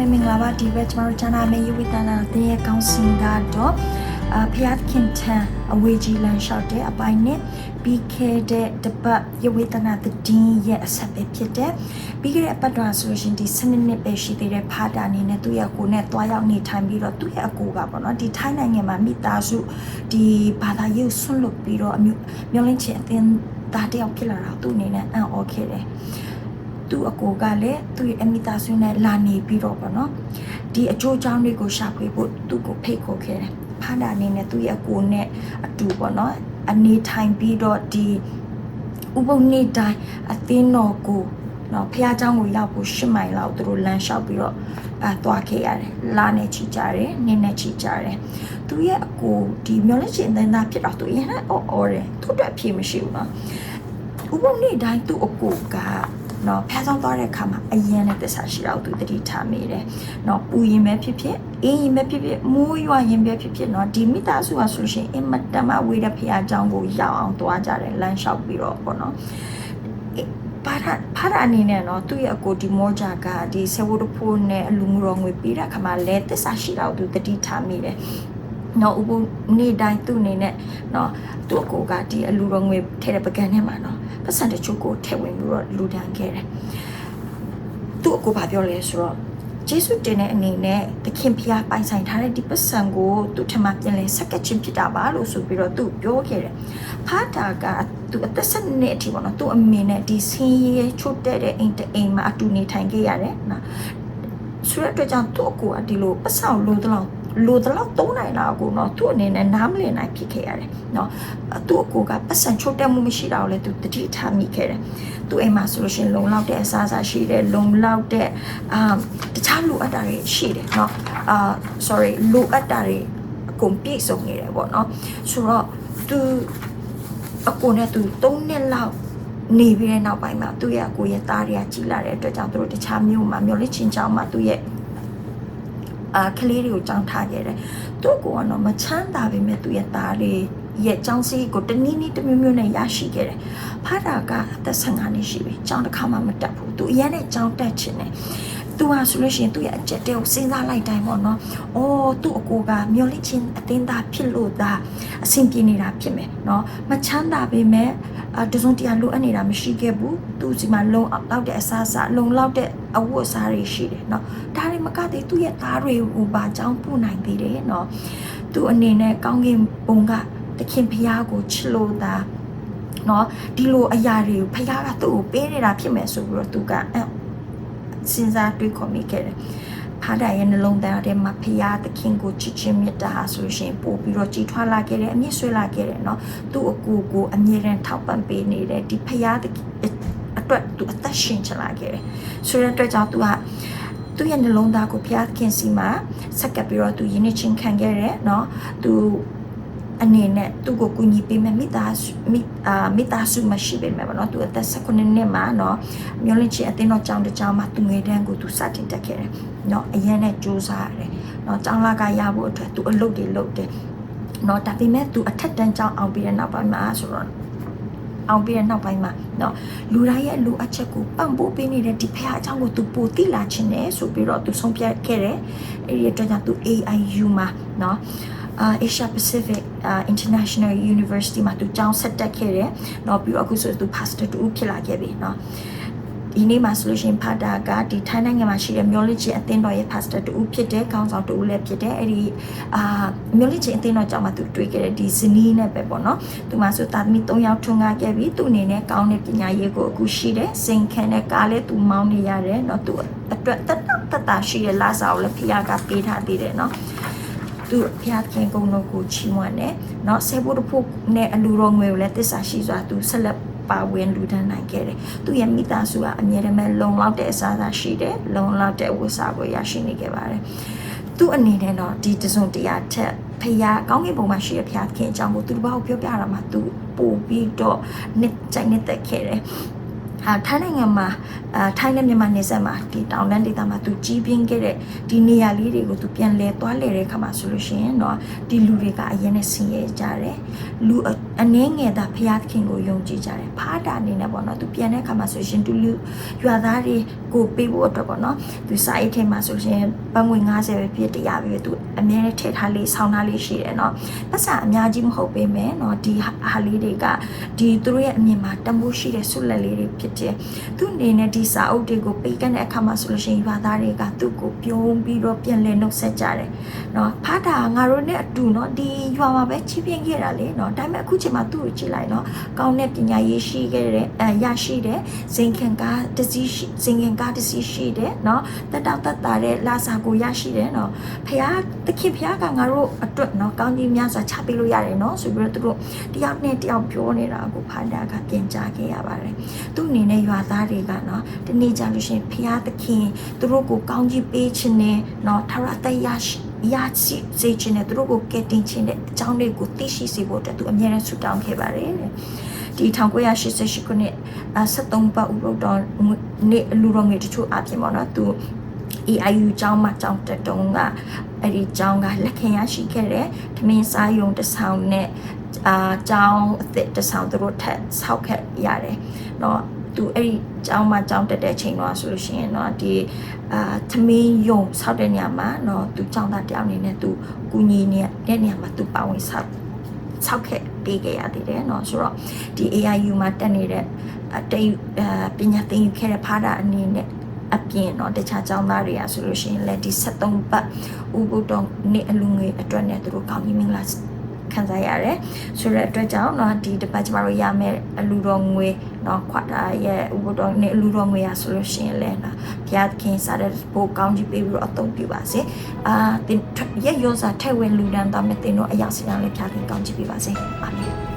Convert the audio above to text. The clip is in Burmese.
မင်္ဂလာပါဒီဘက်ကျမတို့ချမ်းသာမေယူဝိတနာတဲ့ရဲ့ကောင်းစင်ကတော့အဖျားခင်ထံအဝေးကြီးလမ်းလျှောက်တဲ့အပိုင်းနဲ့ပြီးခဲ့တဲ့တပတ်ယဝိတနာတည်င်းရဲ့အဆက်ပဲဖြစ်တဲ့ပြီးခဲ့တဲ့အပတ်တော့ဆိုလို့ရှရင်ဒီစနစ်နှစ်ပဲရှိသေးတဲ့ဖာတာအနေနဲ့သူ့ရဲ့ကိုယ်နဲ့တွားရောက်နေထိုင်ပြီးတော့သူ့ရဲ့အကိုကပေါ့နော်ဒီထိုင်းနိုင်ငံမှာမိသားစုဒီဘာသာရေးဆွန့်လွတ်ပြီးတော့အမျိုးမျိုးလင်းချင်အသင်းသားတယောက်ဖြစ်လာတာသူ့အနေနဲ့အံ့ဩခဲ့တယ် သူ့အကိုကလည်းသူ့ရဲ့အမိသားစုနဲ့လာနေပြီးတော့ပေါ့နော်ဒီအကျိုးအကြောင်းတွေကိုရှာဖွေဖို့သူ့ကိုဖိတ်ခေါ်ခဲ့တယ်ဖားတာအနေနဲ့သူ့ရဲ့အကိုနဲ့အတူပေါ့နော်အနေထိုင်ပြီးတော့ဒီဥပုံနေ့တိုင်းအသင်းတော်ကိုနော်ဖះเจ้าကိုရောက်ဖို့ရှစ်မိုင်လောက်သူတို့လမ်းလျှောက်ပြီးတော့အဲသွားခဲ့ရတယ်လာနေချီကြတယ်နင်းနေချီကြတယ်သူရဲ့အကိုဒီမျောလက်ချင်တဲ့သားဖြစ်တော့သူရင်နဲ့အော်အော်တယ်သူ့အတွက်အဖြေမရှိဘူးနော် ဥပုံနေ့တိုင်းသူ့အကိုက နော်ဖះဆောင်သွားတဲ့အခါမှာအရင်နဲ့တစ္ဆာရှိတော့သူတတိထားမိတယ်။နော်ပူရင်ပဲဖြစ်ဖြစ်အေးရင်ပဲဖြစ်ဖြစ်မိုးရွာရင်ပဲဖြစ်ဖြစ်နော်ဒီမိသားစုကဆိုလို့ရှိရင်အင်မတန်မှဝေးတဲ့ဖះเจ้าကိုရောက်အောင်သွားကြတယ်လမ်းလျှောက်ပြီးတော့ပေါ့နော်အေးပါရဖာရအနေနဲ့နော်သူ့ရဲ့အကိုဒီမောဂျာကဒီဆေဝဒဖိုးနဲ့အလူငူရောငွေပေးတဲ့အခါမှာလဲတစ္ဆာရှိတော့သူတတိထားမိတယ်။နော်ဥပုံနေ့တိုင်းသူ့အနေနဲ့နော်သူ့အကိုကဒီအလူရောငွေထဲတဲ့ပကံထဲမှာနော် ပတ်စံတချို့ကိုထည့်ဝင်ပြီးတော့လူဒန်းခဲ့တယ်။သူ့အကိုဘာပြောလဲဆိုတော့ဂျေစုတင်တဲ့အနေနဲ့သခင်ဖျားပိုင်ဆိုင်ထားတဲ့ဒီပတ်စံကိုသူထမပြန်လဲဆက်ကတ်ချင်းဖြစ်တာပါလို့ဆိုပြီးတော့သူပြောခဲ့တယ်။ဖာတာကသူအသက်ဆက်နှစ်အထိပေါ့နော်သူ့အမေနဲ့ဒီဆင်းရဲချို့တဲ့တဲ့အိမ်တအိမ်မှာအတူနေထိုင်ခဲ့ရတယ်နော်။ဆိုတဲ့အတွက်ကြောင့်သူ့အကိုကဒီလိုပတ်စံလို့တော့လို လူတော့သုံးနိုင်တာကိုနော်သူ့အနေနဲ့နားမလည်နိုင်ဖြစ်ခဲ့ရတယ်နော်သူ့အကိုကပတ်စံချုပ်တက်မှုမရှိတာကိုလည်းသူတတိထားမိခဲ့တယ်သူ့အိမ်မှာဆိုလို့ရှိရင်လုံလောက်တဲ့အစားအစာရှိတယ်လုံလောက်တဲ့အာတခြားလိုအပ်တာတွေရှိတယ်နော်အာ sorry လိုအပ်တာတွေအကုန်ပြည့်စုံနေတယ်ပေါ့နော်ဆိုတော့သူအကိုနဲ့သူ၃နှစ်လောက်နေပြီးတဲ့နောက်ပိုင်းမှာသူ့ရဲ့ကိုရဲ့သားတွေကကြီးလာတဲ့အတွက်ကြောင့်သူတို့တခြားမြို့မှာမြို့လေးချင်းချောင်းမှာသူ့ရဲ့ အာကလေးတွေကိုကြောင်းထားခဲ့တယ်။သူ့ကိုကတော့မချမ်းသာပေမဲ့သူ့ရဲ့သားလေးရဲ့ចောင်းစီကိုတနည်းနည်းတစ်မျိုးမျိုးနဲ့ရရှိခဲ့တယ်။ဖာတာကအသက်15နှစ်ရှိပြီ။ចောင်းတစ်ခါမှမတက်ဘူး။သူအရင်နဲ့ចောင်းတက်ချင်တယ်။ သူဟာဆိုလို့ရှိရင်သူ့ရဲ့အချက်တွေကိုစဉ်းစားလိုက်တိုင်းပေါ့နော်။အော်သူ့အကိုကမျောလင့်ခြင်းအတင်းသားဖြစ်လို့သားအဆင်ပြေနေတာဖြစ်မယ်နော်။မချမ်းသာပေမဲ့အတစုံတရာလိုအပ်နေတာမရှိခဲ့ဘူး။သူ့စီမှာလုံလောက်တဲ့အစားအစာလုံလောက်တဲ့အဝတ်အစားတွေရှိတယ်နော်။ဒါတွေမကသေးသူ့ရဲ့သားတွေကိုပါကြောင်းပို့နိုင်သေးတယ်နော်။သူ့အနေနဲ့ကောင်းကင်ဘုံကတခင်ဖျားကိုချစ်လို့သားနော်ဒီလိုအရာတွေကိုဖခင်ကသူ့ကိုပေးနေတာဖြစ်မယ်ဆိုပြီးတော့သူကအ စဉ်းစားတွေးခေါ်မိခဲ့တယ်ဖားတာရဲ့နှလုံးသားထဲမှာဖရာသခင်ကိုချစ်ချင်းမေတ္တာဟာဆိုရှင်ပို့ပြီးတော့ကြည်ထွားလာခဲ့တယ်အမြင့်ဆွေးလာခဲ့တယ်เนาะသူ့အကူကိုအမြဲတမ်းထောက်ပံ့ပေးနေတယ်ဒီဖရာသခင်အတွက်သူအသက်ရှင်ချလာခဲ့တယ်ဆိုတဲ့အတွက်ကြောင့်သူကသူ့ရဲ့နှလုံးသားကိုဖရာသခင်စီမှာဆက်ကပ်ပြီးတော့သူယဉ်နေချင်းခံခဲ့တယ်เนาะသူ အနေနဲ့သူ့ကိုကူညီပေးမယ်မိသားစုမိအာမိသားစုမရှိပေမဲ့ပေါ့နော်သူအသက်19နှစ်မှာเนาะမျိုးလင့်ချင်အတင်းတော့ကြောင်းတစ်ကြောင်းမှာသူငယ်တန်းကိုသူစတင်တက်ခဲ့တယ်เนาะအရင်နဲ့စူးစမ်းရတယ်เนาะကြောင်းလာကရဖို့အတွက်သူအလုပ်တွေလုပ်တယ်เนาะဒါပေမဲ့သူအထက်တန်းကြောင်းအောင်ပြီးတဲ့နောက်ပိုင်းမှာဆိုတော့အောင်ပြီးတဲ့နောက်ပိုင်းမှာเนาะလူတိုင်းရဲ့လူအချက်ကိုပံ့ပိုးပေးနေတဲ့ဒီဖះအကြောင်းကိုသူပိုသိလာခြင်းနဲ့ဆိုပြီးတော့သူဆုံးဖြတ်ခဲ့တယ်အဲ့ဒီအတွက်ကြောင့်သူ AIU မှာเนาะအာ Asia Pacific uh, International University မှာသူကျောင်းဆက်တက်ခဲ့တယ်။เนาะပြီးတော့အခုဆိုသူ pastor တူဖြစ်လာခဲ့ပြီเนาะဒီနေ့မှာဆိုလို့ရှိရင်ဖာတာကဒီထိုင်းနိုင်ငံမှာရှိတဲ့မျိုးလစ်ချင်းအသင်းတော်ရဲ့ pastor တူဖြစ်တဲ့ခေါင်းဆောင်တူလည်းဖြစ်တဲ့အဲ့ဒီအာမျိုးလစ်ချင်းအသင်းတော်ကြောင့်မှသူတွေ့ခဲ့တဲ့ဒီဇနီးနဲ့ပဲပေါ့နော်သူမှဆိုတာသမီ3ယောက်ထွန်းကားခဲ့ပြီသူအနေနဲ့ကောင်းတဲ့ပညာရေးကိုအခုရှိတယ်စိန်ခံတဲ့ကားလည်းသူမောင်းနေရတယ်เนาะသူအတွက်တက်တက်တာရှိတဲ့လာစာကိုလည်းဖခင်ကပေးထားသေးတယ်เนาะ သူဖျားခင်ကုန်းတို့ကိုချီးမွမ်းတယ်เนาะဆေဖို့တဖို့နဲ့အလူတော်ငွေကိုလည်းတစ္ဆာရှိစွာသူဆက်လက်ပါဝင်လူဒန်းနိုင်ခဲ့တယ်သူရဲ့မိသားစုကအမြဲတမ်းလုံလောက်တဲ့အစားအစာရှိတယ်လုံလောက်တဲ့ဝတ်စားကိုရရှိနေခဲ့ပါတယ်သူအနေနဲ့တော့ဒီတစုံတရာထက်ဖျားကောင်းကင်ဘုံမှာရှိတဲ့ဖျားခင်အကြောင်းကိုသူတစ်ပါးကိုပြောပြတာမှာသူပို့ပြီးတော့နှစ်ကြိုက်နှစ်သက်ခဲ့တယ် အာထိုင်းနိုင်ငံမှာအာထိုင်းနဲ့မြန်မာနယ်စပ်မှာဒီတောင်တန်းဒေသမှာသူကြီးပြင်းခဲ့တဲ့ဒီနေရာလေးတွေကိုသူပြန်လဲသွားလဲတဲ့ခါမှာဆိုလို့ရှိရင်တော့ဒီလူတွေကအရင်နဲ့ဆင်းရဲကြတယ်လူအ အနည်းငယ်သာဖျားသခင်ကိုယုံကြည်ကြတယ်ဖားတာအနေနဲ့ပေါ့နော်သူပြန်တဲ့ခါမှာဆိုရှင်သူလူရွာသားတွေကိုပေးဖို့အတွက်ပေါ့နော်သူစာအိတ်ထဲမှာဆိုရှင်ပတ်ငွေ90ပဲပြည့်တရားပဲသူအများနဲ့ထည့်ထားလေးဆောင်းထားလေးရှိတယ်နော်ပတ်စာအများကြီးမဟုတ်ပေမဲ့နော်ဒီဟာလေးတွေကဒီသူတို့ရဲ့အမြင်မှာတမိုးရှိတဲ့ဆုလက်လေးတွေဖြစ်တယ်သူအနေနဲ့ဒီစာအုပ်တွေကိုပေးကတဲ့အခါမှာဆိုလို့ရှိရင်ရွာသားတွေကသူ့ကိုပြုံးပြီးတော့ပြန်လဲနှုတ်ဆက်ကြတယ်နော်ဖားတာငါတို့နဲ့အတူနော်ဒီရွာမှာပဲချီးပြင်းခဲ့တာလေနော်ဒါပေမဲ့အခုချိန်မှာသူ့ကိုကြည့်လိုက်နော်ကောင်းတဲ့ပညာရေးရှိခဲ့တဲ့အဲရရှိတဲ့ဇင်ခင်ကားတစ်စီးရှိဇင်ခင်ကားတစ်စီးရှိတယ်နော်တက်တောက်တက်တာတဲ့လာစာကိုရရှိတယ်နော်ဖះတခင်ဖះကငါတို့အတွက်နော်ကောင်းကြီးများစွာချပေးလို့ရတယ်နော်ဆိုပြီးတော့သူတို့တယောက်နဲ့တယောက်ပြောနေတာကိုဖားတာကပြင်ကြခဲ့ရပါတယ်သူ့အနေနဲ့ရွာသားတွေကနော်ဒီနေ့ကြလို့ရှိရင်ဖះသခင်သူတို့ကိုကောင်းကြီးပေးခြင်းနဲ့နော်ထရတရ ရရှိစေခြင်းနဲ့သူတို့ကိုကယ်တင်ခြင်းတဲ့အကြောင်းတွေကိုသိရှိစေဖို့အတွက်သူအမြဲတမ်းဆုတောင်းခဲ့ပါတယ်တဲ့ဒီ1988ခုနှစ်73ပတ်ဥပုဒ်တော်နေ့လူတော်ငယ်တချို့အပြင်ပေါ့နော်သူ AIU ကျောင်းမှာကျောင်းတက်တုန်းကအဲ့ဒီကျောင်းကလက်ခံရရှိခဲ့တဲ့ထမင်းစားယုံတစ်ဆောင်နဲ့အာကျောင်းအစ်စ်တစ်ဆောင်သူတို့ထပ်ဆောက်ခဲ့ရတယ်။တော့ သူအဲ့ဒီကျောင်းမှာကျောင်းတက်တဲ့ချိန်တော့ဆိုလို့ရှိရင်เนาะဒီအာသမင်းယုံဆောက်တဲ့နေရာမှာเนาะသူကျောင်းသားတယောက်အနေနဲ့သူကူညီနေတဲ့နေရာမှာသူပါဝင်ဆောက်ဆောက်ခဲ့ပေးခဲ့ရသေးတယ်เนาะဆိုတော့ဒီ AIU မှာတက်နေတဲ့အတိတ်အပညာသင်ယူခဲ့တဲ့ဖားတာအနေနဲ့အပြင်เนาะတခြားကျောင်းသားတွေကဆိုလို့ရှိရင်လည်းဒီ73ပတ်ဥပုဒ်တော်နေ့အလူငွေအတွက်နဲ့သူတို့ကောင်းကြီးမင်္ဂလာခံစားရတယ်ဆိုတဲ့အတွက်ကြောင့်เนาะဒီတစ်ပတ်ကျမတို့ရမယ့်အလူတော်ငွေ နော်ခွာတာရဲ့ဥပတော်နဲ့လူတော်ငွေရဆိုလို့ရှိရင်လည်းနော်ဘုရားသခင်စားတဲ့ဘိုးကောင်းကြီးပေးပြီးတော့အသုံးပြုပါစေအာတင်ရဲ့ရောစာထိုက်ဝင်လူဒန်သားမဲ့တင်တို့အရာစီတန်းလည်းဘုရားသခင်ကောင်းကြီးပေးပါစေအာမင်